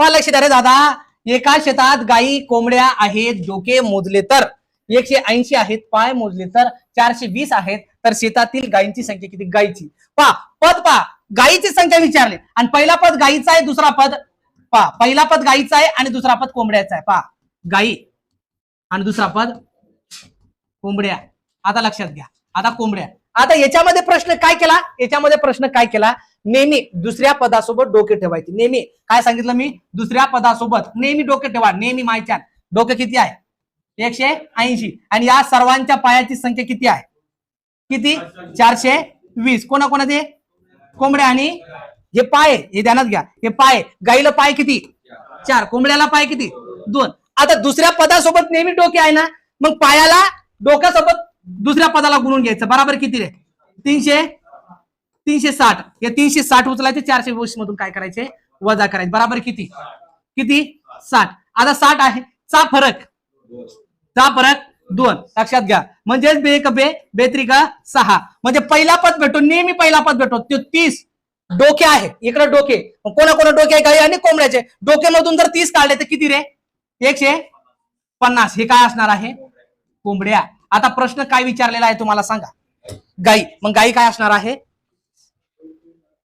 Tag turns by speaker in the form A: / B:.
A: पहा द्या रे दादा. एका शेतात गायी कोंबड्या आहेत डोके मोजले तर. एकशे ऐंशी आहेत पाय मोजले तर. चारशे वीस आहेत तर शेतातील गायींची संख्या किती? गायीची. पा पद पा गायीची संख्या विचारली. आणि पहिला पद गायीचा आहे दुसरा पद पा पहिला पद गायीचा आहे आणि दुसरा पद कोंबड्याचा आहे. पा गायी आणि दुसरा पद कोंबड्या. आता लक्षात घ्या. आता कोंबड्या. आता याच्यामध्ये प्रश्न काय केला? याच्यामध्ये प्रश्न काय केला? नेहमी दुसऱ्या पदासोबत डोके ठेवायचे. नेहमी काय सांगितलं मी? दुसऱ्या पदासोबत नेहमी डोके ठेवा. नेहमी माहिती डोके किती आहे? एकशे ऐंशी. आणि या सर्वांच्या पायाची संख्या किती आहे? किती? चारशे वीस. कोणाकोणाचे? कोंबड्या आणि हे पाय हे ध्यानात घ्या. हे पाय गाईला पाय किती? चार. कोंबड्याला पाय किती? दोन. आता दुसऱ्या पदासोबत नेहमी डोके आहे ना मग पायाला डोक्यासोबत दुसऱ्या पदाला गुणून घ्यायचं. बराबर किती रे? तीनशे तीनशे साठ. या तीनशे साठ उचलायचे चारशे वीस मधून काय करायचे? वजा करायचे. बराबर किती? किती? साठ. आता साठ आहे. चा फरक. चा फरक दोन. लक्षात घ्या. म्हणजेच बे कबे बे बेत्रिका सहा. म्हणजे पहिला पद भेटतो नेहमी पहिला पद भेटतो तो तीस डोके आहे. इकडे डोके. मग कोणा कोणा डोके आहे? गाई आणि कोंबड्याचे. डोक्यामधून जर तीस काढले तर किती रे? एकशे पन्नास. हे काय असणार आहे? कोंबड्या. आता प्रश्न काय विचारलेला आहे तुम्हाला सांगा. गाई. मग गाई काय असणार आहे?